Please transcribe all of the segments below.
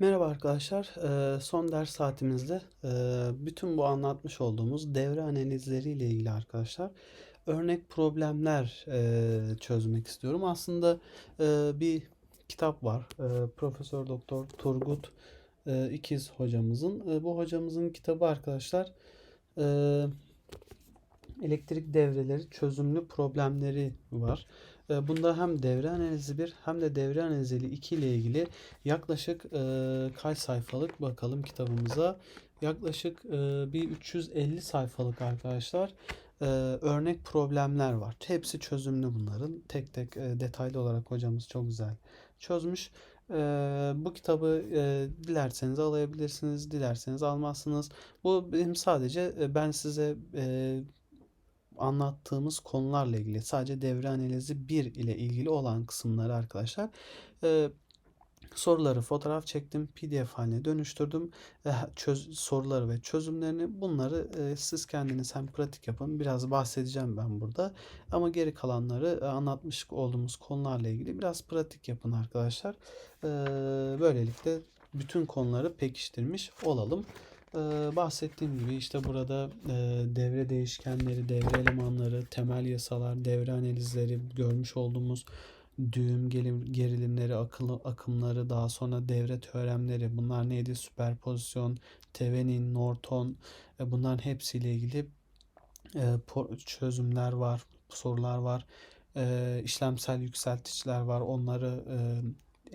Merhaba arkadaşlar. Eee, son ders saatimizde eee, bütün bu anlatmış olduğumuz devre analizleri ile ilgili arkadaşlar örnek problemler eee, çözmek istiyorum. Aslında eee, bir kitap var. Profesör Doktor Turgut İkiz hocamızın. Bu hocamızın kitabı arkadaşlar elektrik devreleri çözümlü problemleri var. E, Bunda hem devre analizi 1 hem de devre analizi 2 ile ilgili yaklaşık e, kaç sayfalık bakalım kitabımıza. Yaklaşık e, bir 350 sayfalık arkadaşlar e, örnek problemler var. Hepsi çözümlü bunların. Tek tek detaylı olarak hocamız çok güzel çözmüş. E, bu kitabı e, dilerseniz alabilirsiniz, dilerseniz almazsınız. Bu benim sadece e, ben size e, anlattığımız konularla ilgili sadece devre analizi 1 ile ilgili olan kısımları arkadaşlar. Ee, soruları fotoğraf çektim, PDF haline dönüştürdüm. E, çöz, soruları ve çözümlerini bunları e, siz kendiniz hem pratik yapın. Biraz bahsedeceğim ben burada. Ama geri kalanları e, anlatmış olduğumuz konularla ilgili biraz pratik yapın arkadaşlar. E, böylelikle bütün konuları pekiştirmiş olalım. Ee, bahsettiğim gibi işte burada e, devre değişkenleri, devre elemanları, temel yasalar, devre analizleri, görmüş olduğumuz düğüm gerilimleri, akıllı akımları, daha sonra devre teoremleri, bunlar neydi? Süperpozisyon, Thevenin, Norton, e, bunların hepsiyle ilgili e, çözümler var, sorular var. E, işlemsel yükselticiler var. Onları e,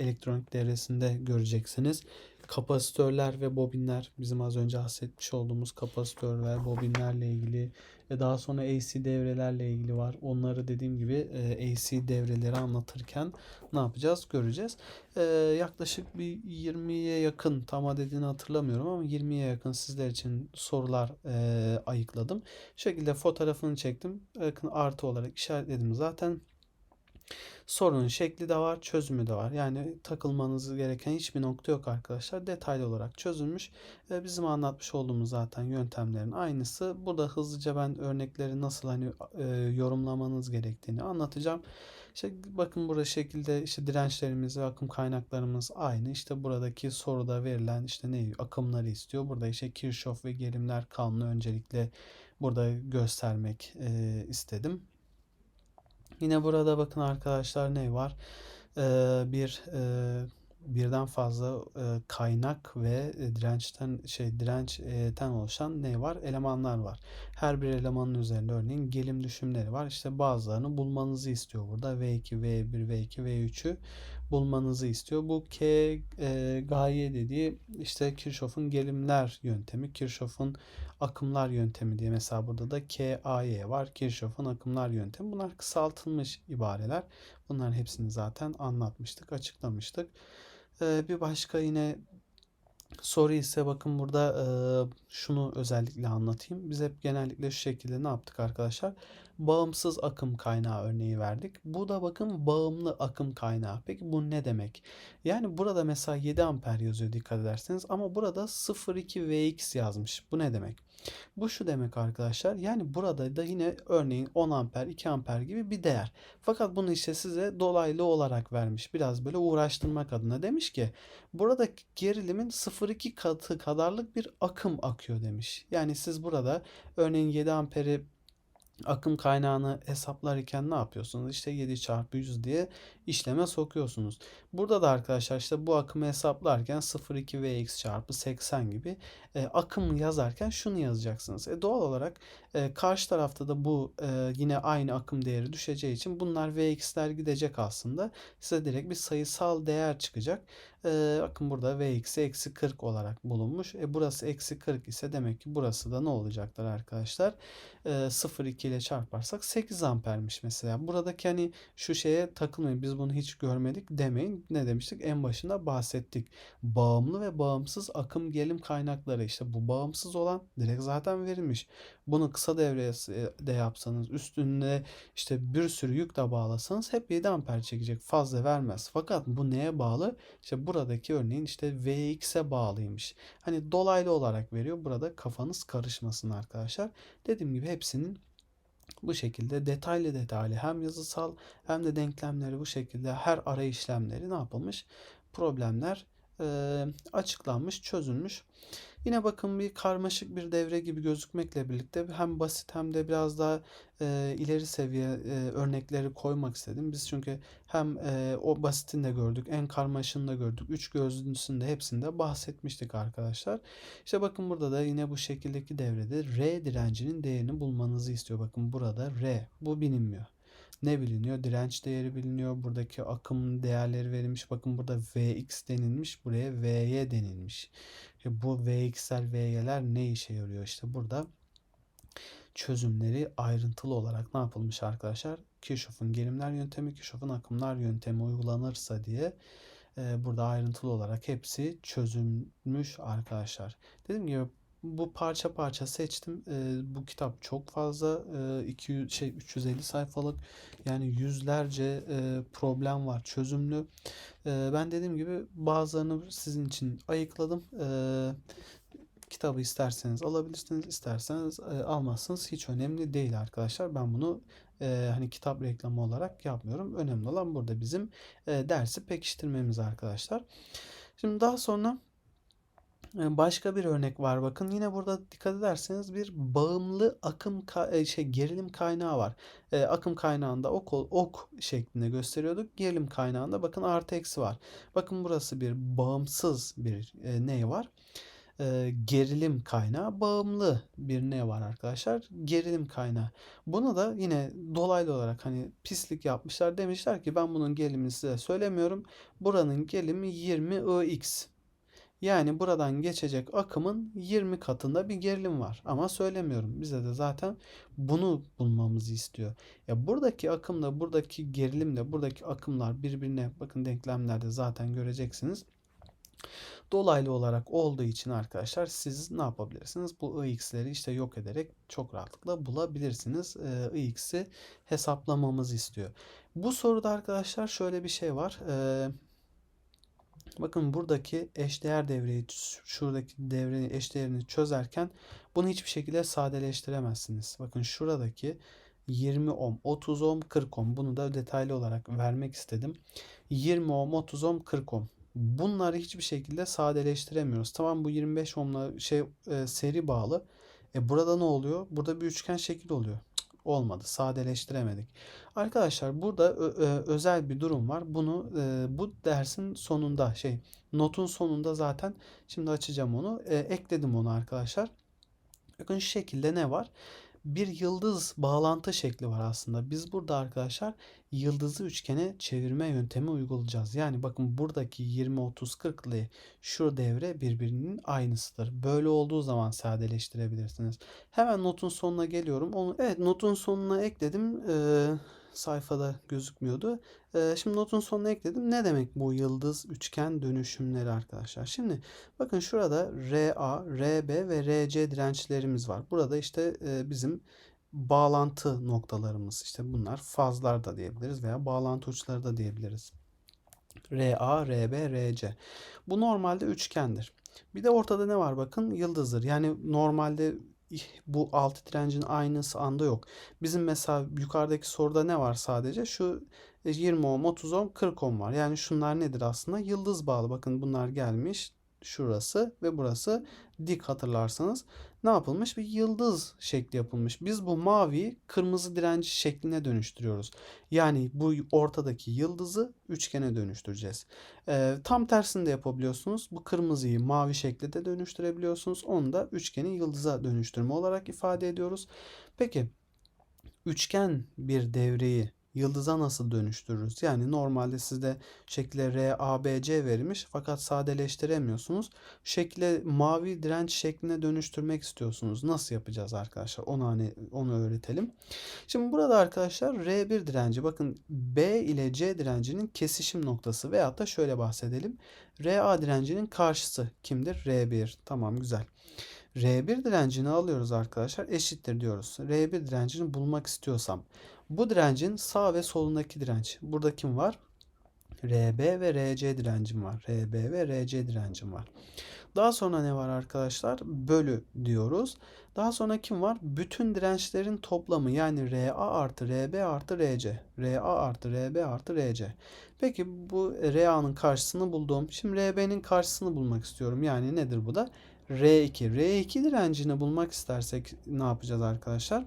elektronik devresinde göreceksiniz. Kapasitörler ve bobinler bizim az önce bahsetmiş olduğumuz kapasitörler, bobinlerle ilgili ve daha sonra AC devrelerle ilgili var. Onları dediğim gibi e, AC devreleri anlatırken ne yapacağız göreceğiz. E, yaklaşık bir 20'ye yakın tam adedini hatırlamıyorum ama 20'ye yakın sizler için sorular e, ayıkladım. Şu şekilde fotoğrafını çektim. Artı olarak işaretledim zaten. Sorunun şekli de var, çözümü de var. Yani takılmanız gereken hiçbir nokta yok arkadaşlar. Detaylı olarak çözülmüş. E, bizim anlatmış olduğumuz zaten yöntemlerin aynısı. Burada hızlıca ben örnekleri nasıl hani e, yorumlamanız gerektiğini anlatacağım. İşte bakın burada şekilde işte dirençlerimiz ve akım kaynaklarımız aynı. İşte buradaki soruda verilen işte ne akımları istiyor. Burada işte Kirchhoff ve gerimler kanunu öncelikle burada göstermek e, istedim. Yine burada bakın arkadaşlar ne var? Ee, bir e, birden fazla e, kaynak ve dirençten şey dirençten oluşan ne var? Elemanlar var. Her bir elemanın üzerinde örneğin gelim düşümleri var. İşte bazılarını bulmanızı istiyor burada. V2, V1, V2, V3'ü bulmanızı istiyor. Bu K e, gaye dediği işte Kirchhoff'un gelimler yöntemi, Kirchhoff'un akımlar yöntemi diye mesela burada da KAY var. Kirchhoff'un akımlar yöntemi. Bunlar kısaltılmış ibareler. Bunların hepsini zaten anlatmıştık, açıklamıştık. Ee, bir başka yine soru ise bakın burada e, şunu özellikle anlatayım. Biz hep genellikle şu şekilde ne yaptık arkadaşlar? Bağımsız akım kaynağı örneği verdik. Bu da bakın bağımlı akım kaynağı. Peki bu ne demek? Yani burada mesela 7 amper yazıyor dikkat ederseniz ama burada 0,2 Vx yazmış. Bu ne demek? Bu şu demek arkadaşlar. Yani burada da yine örneğin 10 amper, 2 amper gibi bir değer. Fakat bunu işte size dolaylı olarak vermiş. Biraz böyle uğraştırmak adına demiş ki burada gerilimin 0,2 katı kadarlık bir akım akıyor demiş. Yani siz burada örneğin 7 amperi akım kaynağını hesaplarken ne yapıyorsunuz? İşte 7 çarpı 100 diye işleme sokuyorsunuz. Burada da arkadaşlar işte bu akımı hesaplarken 0,2 Vx çarpı 80 gibi e, akım yazarken şunu yazacaksınız. E, doğal olarak e, karşı tarafta da bu e, yine aynı akım değeri düşeceği için bunlar Vx'ler gidecek aslında. Size direkt bir sayısal değer çıkacak. E, bakın burada Vx eksi 40 olarak bulunmuş. E, burası eksi 40 ise demek ki burası da ne olacaktır arkadaşlar? E, 0,2 ile çarparsak 8 ampermiş mesela. Buradaki hani şu şeye takılmayın. Biz bunu hiç görmedik demeyin. Ne demiştik? En başında bahsettik. Bağımlı ve bağımsız akım gelim kaynakları. işte bu bağımsız olan direkt zaten verilmiş. Bunu kısa devreye de yapsanız üstünde işte bir sürü yük de bağlasanız hep 7 amper çekecek. Fazla vermez. Fakat bu neye bağlı? İşte buradaki örneğin işte Vx'e bağlıymış. Hani dolaylı olarak veriyor. Burada kafanız karışmasın arkadaşlar. Dediğim gibi hepsinin bu şekilde detaylı detaylı hem yazısal hem de denklemleri bu şekilde her ara işlemleri ne yapılmış? Problemler e, açıklanmış, çözülmüş. Yine bakın bir karmaşık bir devre gibi gözükmekle birlikte hem basit hem de biraz daha e, ileri seviye e, örnekleri koymak istedim. Biz çünkü hem e, o basitini de gördük, en karmaşığını da gördük. Üç gözlüsünde hepsinde bahsetmiştik arkadaşlar. İşte bakın burada da yine bu şekildeki devrede R direncinin değerini bulmanızı istiyor. Bakın burada R. Bu bilinmiyor ne biliniyor? Direnç değeri biliniyor. Buradaki akım değerleri verilmiş. Bakın burada Vx denilmiş. Buraya Vy denilmiş. E bu Vx'ler, Vy'ler ne işe yarıyor? İşte burada çözümleri ayrıntılı olarak ne yapılmış arkadaşlar? Kirchhoff'un gelimler yöntemi, Kirchhoff'un akımlar yöntemi uygulanırsa diye e, burada ayrıntılı olarak hepsi çözülmüş arkadaşlar. Dediğim gibi bu parça parça seçtim. E, bu kitap çok fazla. E, 200 şey 350 sayfalık. Yani yüzlerce e, problem var çözümlü. E, ben dediğim gibi bazılarını sizin için ayıkladım. E, kitabı isterseniz alabilirsiniz, isterseniz e, almazsınız. Hiç önemli değil arkadaşlar. Ben bunu e, hani kitap reklamı olarak yapmıyorum. Önemli olan burada bizim e, dersi pekiştirmemiz arkadaşlar. Şimdi daha sonra Başka bir örnek var bakın. Yine burada dikkat ederseniz bir bağımlı akım şey gerilim kaynağı var. E, akım kaynağında ok ok şeklinde gösteriyorduk. Gerilim kaynağında bakın artı eksi var. Bakın burası bir bağımsız bir e, ne var? E, gerilim kaynağı bağımlı bir ne var arkadaşlar? Gerilim kaynağı. Bunu da yine dolaylı olarak hani pislik yapmışlar. Demişler ki ben bunun gerilimini size söylemiyorum. Buranın gerilimi 20 Ix. Yani buradan geçecek akımın 20 katında bir gerilim var. Ama söylemiyorum. Bize de zaten bunu bulmamızı istiyor. Ya buradaki akımla buradaki gerilimle buradaki akımlar birbirine bakın denklemlerde zaten göreceksiniz. Dolaylı olarak olduğu için arkadaşlar siz ne yapabilirsiniz? Bu ix'leri işte yok ederek çok rahatlıkla bulabilirsiniz. ix'i hesaplamamızı istiyor. Bu soruda arkadaşlar şöyle bir şey var. Ee, Bakın buradaki eşdeğer devreyi şuradaki devrenin eşdeğerini çözerken bunu hiçbir şekilde sadeleştiremezsiniz. Bakın şuradaki 20 ohm, 30 ohm, 40 ohm. Bunu da detaylı olarak vermek istedim. 20 ohm, 30 ohm, 40 ohm. Bunları hiçbir şekilde sadeleştiremiyoruz. Tamam bu 25 ohmla şey e, seri bağlı. E burada ne oluyor? Burada bir üçgen şekil oluyor olmadı. Sadeleştiremedik. Arkadaşlar burada özel bir durum var. Bunu e, bu dersin sonunda şey notun sonunda zaten şimdi açacağım onu. E, ekledim onu arkadaşlar. Bakın şu şekilde ne var? Bir yıldız bağlantı şekli var aslında. Biz burada arkadaşlar yıldızı üçgene çevirme yöntemi uygulayacağız. Yani bakın buradaki 20 30 40'lı şu devre birbirinin aynısıdır. Böyle olduğu zaman sadeleştirebilirsiniz. Hemen notun sonuna geliyorum. Onu evet notun sonuna ekledim. Ee, sayfada gözükmüyordu. Ee, şimdi notun sonuna ekledim. Ne demek bu yıldız üçgen dönüşümleri arkadaşlar? Şimdi bakın şurada RA, RB ve RC dirençlerimiz var. Burada işte e, bizim bağlantı noktalarımız. İşte bunlar fazlar da diyebiliriz veya bağlantı uçları da diyebiliriz. RA, RB, RC. Bu normalde üçgendir. Bir de ortada ne var bakın yıldızdır. Yani normalde bu altı direncin aynısı anda yok. Bizim mesela yukarıdaki soruda ne var sadece? Şu 20 ohm, 30 ohm, 40 ohm var. Yani şunlar nedir aslında? Yıldız bağlı. Bakın bunlar gelmiş. Şurası ve burası dik hatırlarsanız ne yapılmış? Bir yıldız şekli yapılmış. Biz bu maviyi kırmızı direnci şekline dönüştürüyoruz. Yani bu ortadaki yıldızı üçgene dönüştüreceğiz. Ee, tam tersini de yapabiliyorsunuz. Bu kırmızıyı mavi şekle de dönüştürebiliyorsunuz. Onu da üçgeni yıldıza dönüştürme olarak ifade ediyoruz. Peki üçgen bir devreyi yıldıza nasıl dönüştürürüz? Yani normalde sizde şekle R, A, B, C verilmiş fakat sadeleştiremiyorsunuz. Şekle mavi direnç şekline dönüştürmek istiyorsunuz. Nasıl yapacağız arkadaşlar? Onu hani onu öğretelim. Şimdi burada arkadaşlar R1 direnci bakın B ile C direncinin kesişim noktası veyahut da şöyle bahsedelim. RA direncinin karşısı kimdir? R1. Tamam güzel. R1 direncini alıyoruz arkadaşlar. Eşittir diyoruz. R1 direncini bulmak istiyorsam bu direncin sağ ve solundaki direnç. Burada kim var? RB ve RC direncim var. RB ve RC direncim var. Daha sonra ne var arkadaşlar? Bölü diyoruz. Daha sonra kim var? Bütün dirençlerin toplamı yani RA artı RB artı RC. RA artı RB artı RC. Peki bu RA'nın karşısını buldum. Şimdi RB'nin karşısını bulmak istiyorum. Yani nedir bu da? R2. R2 direncini bulmak istersek ne yapacağız arkadaşlar?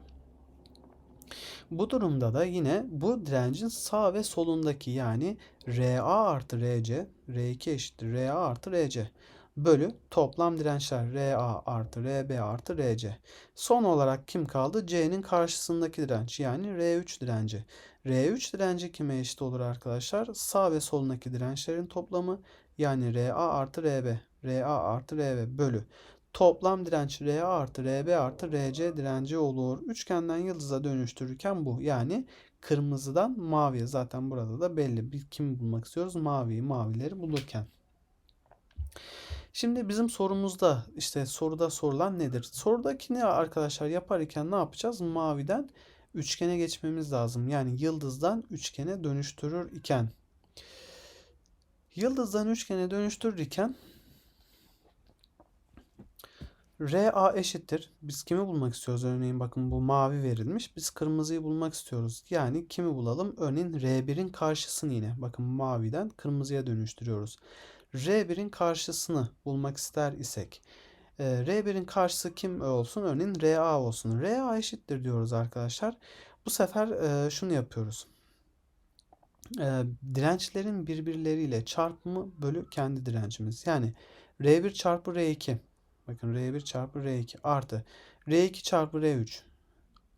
Bu durumda da yine bu direncin sağ ve solundaki yani RA artı RC, R2 eşittir RA artı RC bölü toplam dirençler RA artı RB artı RC. Son olarak kim kaldı? C'nin karşısındaki direnç yani R3 direnci. R3 direnci kime eşit olur arkadaşlar? Sağ ve solundaki dirençlerin toplamı yani RA artı RB. RA artı RB bölü. Toplam direnç RA artı RB artı RC direnci olur. Üçgenden yıldıza dönüştürürken bu. Yani kırmızıdan maviye zaten burada da belli. Bir kim bulmak istiyoruz? Maviyi, mavileri bulurken. Şimdi bizim sorumuzda işte soruda sorulan nedir? Sorudaki ne arkadaşlar yaparken ne yapacağız? Maviden üçgene geçmemiz lazım. Yani yıldızdan üçgene dönüştürür iken yıldızdan üçgene dönüştürürken RA eşittir. Biz kimi bulmak istiyoruz? Örneğin bakın bu mavi verilmiş. Biz kırmızıyı bulmak istiyoruz. Yani kimi bulalım? Örneğin R1'in karşısını yine. Bakın maviden kırmızıya dönüştürüyoruz. R1'in karşısını bulmak ister isek. E, R1'in karşısı kim olsun? Örneğin RA olsun. RA eşittir diyoruz arkadaşlar. Bu sefer e, şunu yapıyoruz. E, dirençlerin birbirleriyle çarpımı bölü kendi direncimiz. Yani R1 çarpı R2 Bakın R1 çarpı R2 artı R2 çarpı R3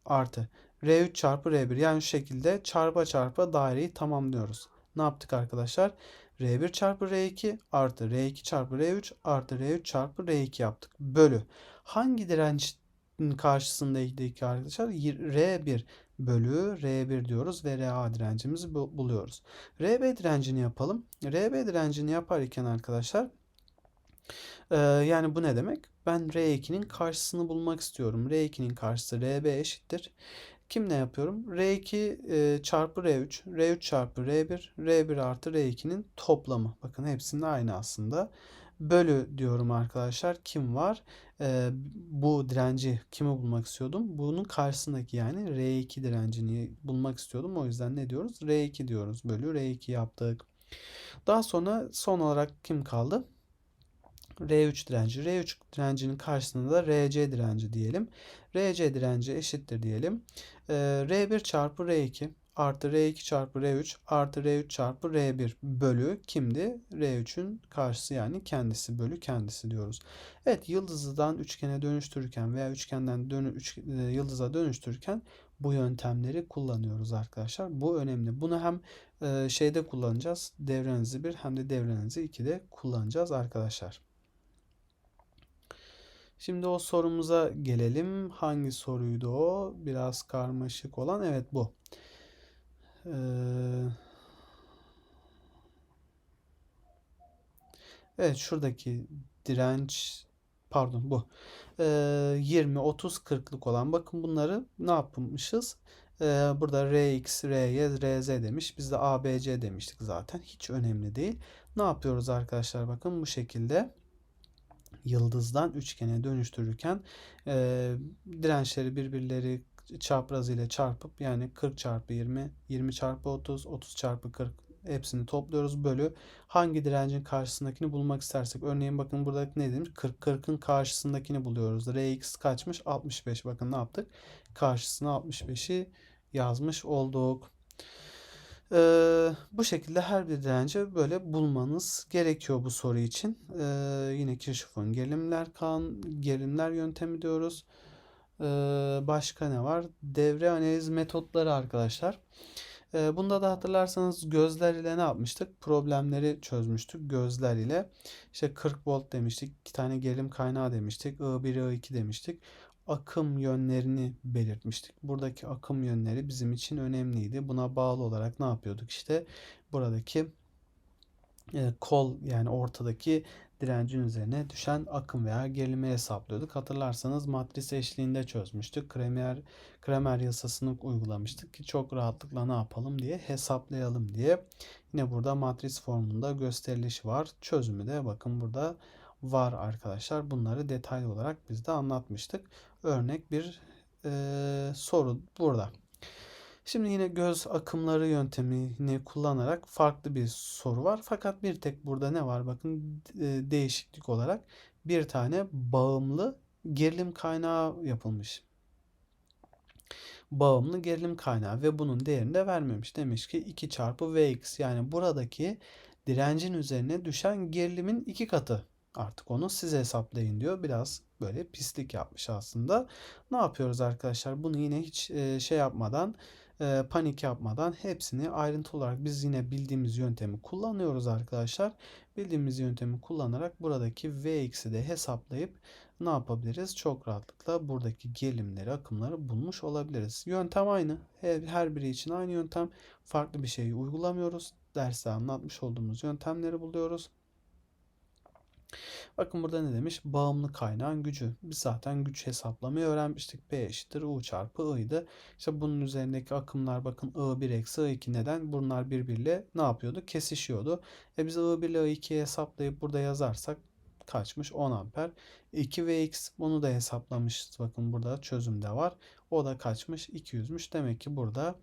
artı R3 çarpı R1 yani şu şekilde çarpa çarpa daireyi tamamlıyoruz. Ne yaptık arkadaşlar? R1 çarpı R2 artı R2 çarpı R3 artı R3 çarpı R2 yaptık. Bölü. Hangi direncin karşısındaydı arkadaşlar? R1 bölü R1 diyoruz ve RA direncimizi buluyoruz. RB direncini yapalım. RB direncini yaparken arkadaşlar ee, yani bu ne demek? Ben R2'nin karşısını bulmak istiyorum. R2'nin karşısı RB eşittir. Kim ne yapıyorum? R2 e, çarpı R3, R3 çarpı R1, R1 artı R2'nin toplamı. Bakın hepsinin aynı aslında. Bölü diyorum arkadaşlar. Kim var? E, bu direnci kimi bulmak istiyordum? Bunun karşısındaki yani R2 direncini bulmak istiyordum. O yüzden ne diyoruz? R2 diyoruz. Bölü R2 yaptık. Daha sonra son olarak kim kaldı? R3 direnci. R3 direncinin karşısında da RC direnci diyelim. RC direnci eşittir diyelim. Ee, R1 çarpı R2 artı R2 çarpı R3 artı R3 çarpı R1 bölü kimdi? R3'ün karşısı yani kendisi bölü kendisi diyoruz. Evet yıldızdan üçgene dönüştürürken veya üçgenden dönü, üç, e, yıldıza dönüştürürken bu yöntemleri kullanıyoruz arkadaşlar. Bu önemli. Bunu hem e, şeyde kullanacağız. Devrenizi 1 hem de devrenizi 2'de kullanacağız arkadaşlar. Şimdi o sorumuza gelelim. Hangi soruydu o? Biraz karmaşık olan. Evet bu. Ee, evet şuradaki direnç pardon bu. Ee, 20, 30, 40'lık olan. Bakın bunları ne yapmışız? Ee, burada Rx, Ry, Rz demiş. Biz de ABC demiştik zaten. Hiç önemli değil. Ne yapıyoruz arkadaşlar? Bakın bu şekilde yıldızdan üçgene dönüştürürken e, dirençleri birbirleri çapraz ile çarpıp yani 40 çarpı 20, 20 çarpı 30, 30 çarpı 40 hepsini topluyoruz bölü. Hangi direncin karşısındakini bulmak istersek örneğin bakın burada ne demiş? 40 40'ın karşısındakini buluyoruz. Rx kaçmış? 65 bakın ne yaptık? Karşısına 65'i yazmış olduk ee, bu şekilde her bir direnci böyle bulmanız gerekiyor bu soru için. Ee, yine Kirchhoff'un gerilimler kan gerilimler yöntemi diyoruz. Ee, başka ne var? Devre analiz metotları arkadaşlar. Ee, bunda da hatırlarsanız gözler ile ne yapmıştık? Problemleri çözmüştük gözler ile. İşte 40 volt demiştik. iki tane gerilim kaynağı demiştik. I1, I2 demiştik akım yönlerini belirtmiştik. Buradaki akım yönleri bizim için önemliydi. Buna bağlı olarak ne yapıyorduk? İşte buradaki e, kol yani ortadaki direncin üzerine düşen akım veya gerilimi hesaplıyorduk. Hatırlarsanız matris eşliğinde çözmüştük. Kremer, Kremer yasasını uygulamıştık ki çok rahatlıkla ne yapalım diye hesaplayalım diye. Yine burada matris formunda gösteriliş var. Çözümü de bakın burada var arkadaşlar. Bunları detaylı olarak biz de anlatmıştık. Örnek bir e, soru burada. Şimdi yine göz akımları yöntemini kullanarak farklı bir soru var. Fakat bir tek burada ne var? Bakın e, değişiklik olarak bir tane bağımlı gerilim kaynağı yapılmış. Bağımlı gerilim kaynağı ve bunun değerini de vermemiş. Demiş ki 2 çarpı Vx yani buradaki direncin üzerine düşen gerilimin iki katı. Artık onu siz hesaplayın diyor. Biraz böyle pislik yapmış aslında. Ne yapıyoruz arkadaşlar? Bunu yine hiç e, şey yapmadan e, panik yapmadan hepsini ayrıntı olarak biz yine bildiğimiz yöntemi kullanıyoruz arkadaşlar. Bildiğimiz yöntemi kullanarak buradaki Vx'i de hesaplayıp ne yapabiliriz? Çok rahatlıkla buradaki gerilimleri, akımları bulmuş olabiliriz. Yöntem aynı. Her, her biri için aynı yöntem. Farklı bir şeyi uygulamıyoruz. Derste anlatmış olduğumuz yöntemleri buluyoruz. Bakın burada ne demiş? Bağımlı kaynağın gücü. Biz zaten güç hesaplamayı öğrenmiştik. P eşittir U çarpı I'ydı. İşte bunun üzerindeki akımlar bakın I1 eksi I2 neden? Bunlar birbiriyle ne yapıyordu? Kesişiyordu. E biz I1 ile I2'yi hesaplayıp burada yazarsak kaçmış? 10 amper. 2 Vx bunu da hesaplamışız. Bakın burada çözümde var. O da kaçmış? 200'müş. Demek ki burada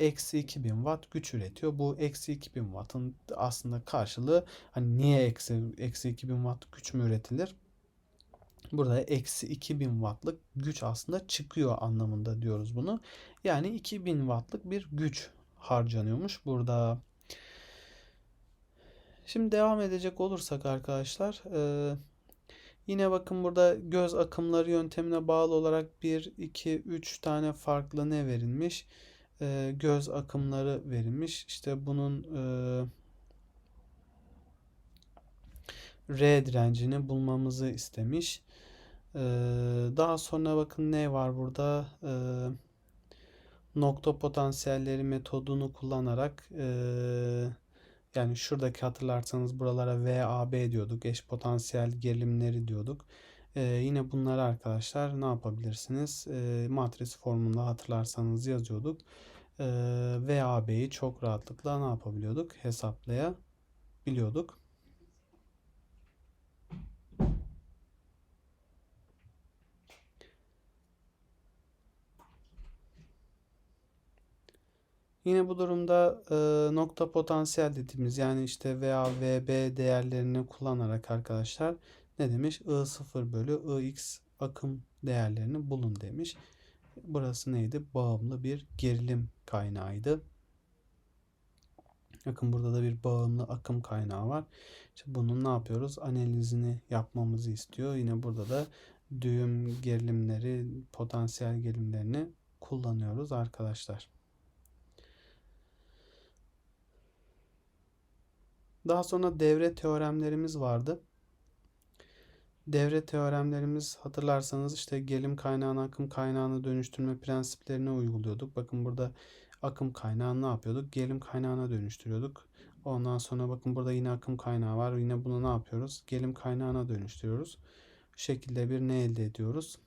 eksi 2000 watt güç üretiyor. Bu eksi 2000 wattın aslında karşılığı hani niye eksi, eksi 2000 watt güç mü üretilir? Burada eksi 2000 wattlık güç aslında çıkıyor anlamında diyoruz bunu. Yani 2000 wattlık bir güç harcanıyormuş burada. Şimdi devam edecek olursak arkadaşlar e, yine bakın burada göz akımları yöntemine bağlı olarak 1, 2, 3 tane farklı ne verilmiş? E, göz akımları verilmiş. İşte bunun e, R direncini bulmamızı istemiş. E, daha sonra bakın ne var burada? E, nokta potansiyelleri metodunu kullanarak yani şuradaki hatırlarsanız buralara VAB diyorduk. Eş potansiyel gerilimleri diyorduk. Ee, yine bunları arkadaşlar ne yapabilirsiniz? Ee, matris formunda hatırlarsanız yazıyorduk. Ee, VAB'yi çok rahatlıkla ne yapabiliyorduk? Hesaplayabiliyorduk. Yine bu durumda e, nokta potansiyel dediğimiz yani işte VA, VB değerlerini kullanarak arkadaşlar ne demiş? I0 bölü IX akım değerlerini bulun demiş. Burası neydi? Bağımlı bir gerilim kaynağıydı. Bakın burada da bir bağımlı akım kaynağı var. İşte bunun ne yapıyoruz? Analizini yapmamızı istiyor. Yine burada da düğüm gerilimleri, potansiyel gerilimlerini kullanıyoruz arkadaşlar. Daha sonra devre teoremlerimiz vardı. Devre teoremlerimiz hatırlarsanız işte gelim kaynağını akım kaynağına dönüştürme prensiplerini uyguluyorduk. Bakın burada akım kaynağını ne yapıyorduk? Gelim kaynağına dönüştürüyorduk. Ondan sonra bakın burada yine akım kaynağı var. Yine bunu ne yapıyoruz? Gelim kaynağına dönüştürüyoruz. Bu şekilde bir ne elde ediyoruz?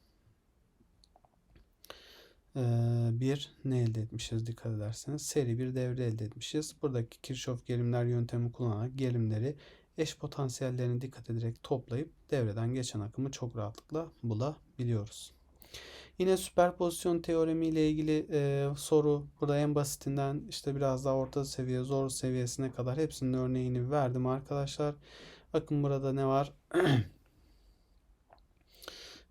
Ee, bir ne elde etmişiz dikkat ederseniz seri bir devre elde etmişiz. Buradaki Kirchhoff gelimler yöntemi kullanarak gelimleri eş potansiyellerine dikkat ederek toplayıp devreden geçen akımı çok rahatlıkla bulabiliyoruz. Yine süperpozisyon teoremi ile ilgili e, soru burada en basitinden işte biraz daha orta seviye zor seviyesine kadar hepsinin örneğini verdim arkadaşlar. Bakın burada ne var?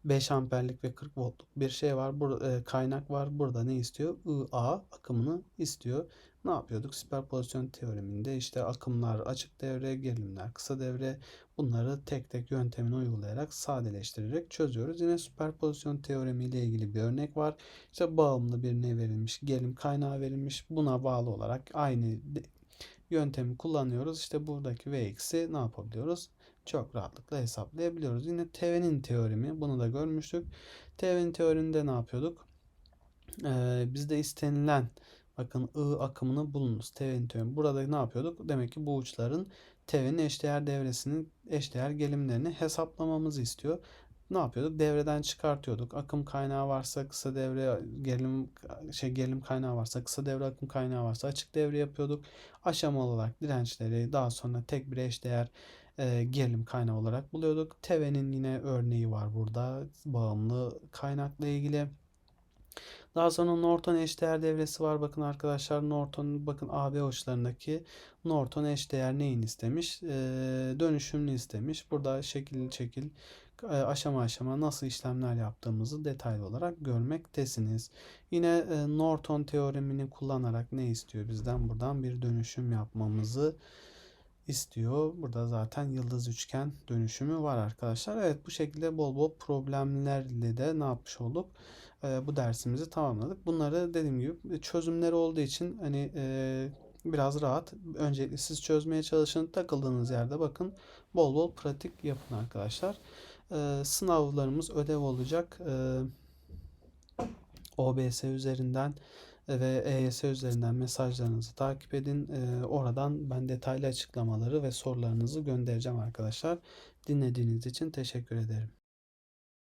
5 amperlik ve 40 voltluk bir şey var. Burada e, kaynak var. Burada ne istiyor? IA akımını istiyor. Ne yapıyorduk? Süperpozisyon teoreminde işte akımlar açık devre, gerilimler kısa devre bunları tek tek yöntemini uygulayarak sadeleştirerek çözüyoruz. Yine süperpozisyon teoremi ile ilgili bir örnek var. İşte bağımlı bir ne verilmiş, gerilim kaynağı verilmiş. Buna bağlı olarak aynı yöntemi kullanıyoruz. İşte buradaki Vx'i ne yapabiliyoruz? çok rahatlıkla hesaplayabiliyoruz. Yine Thevenin teoremi bunu da görmüştük. Thevenin teoriminde ne yapıyorduk? Ee, bizde istenilen bakın I akımını bulunuz. Thevenin teoremi. Burada ne yapıyorduk? Demek ki bu uçların Thevenin eşdeğer devresinin eşdeğer gelimlerini hesaplamamızı istiyor. Ne yapıyorduk? Devreden çıkartıyorduk. Akım kaynağı varsa kısa devre gerilim şey gerilim kaynağı varsa kısa devre akım kaynağı varsa açık devre yapıyorduk. Aşamalı olarak dirençleri daha sonra tek bir eşdeğer e, gerilim kaynağı olarak buluyorduk. TEVE'nin yine örneği var burada bağımlı kaynakla ilgili. Daha sonra Norton eşdeğer devresi var. Bakın arkadaşlar Norton bakın AB uçlarındaki Norton eşdeğer neyin istemiş? Ee, dönüşümünü istemiş. Burada şekil şekil e, aşama aşama nasıl işlemler yaptığımızı detaylı olarak görmektesiniz. Yine e, Norton teoremini kullanarak ne istiyor bizden? Buradan bir dönüşüm yapmamızı istiyor. Burada zaten yıldız üçgen dönüşümü var arkadaşlar. Evet bu şekilde bol bol problemlerle de ne yapmış olduk? Ee, bu dersimizi tamamladık. Bunları dediğim gibi çözümleri olduğu için hani e, biraz rahat. Öncelikle siz çözmeye çalışın. Takıldığınız yerde bakın bol bol pratik yapın arkadaşlar. Ee, sınavlarımız ödev olacak. Ee, OBS üzerinden ve EYS üzerinden mesajlarınızı takip edin. Ee, oradan ben detaylı açıklamaları ve sorularınızı göndereceğim arkadaşlar. Dinlediğiniz için teşekkür ederim.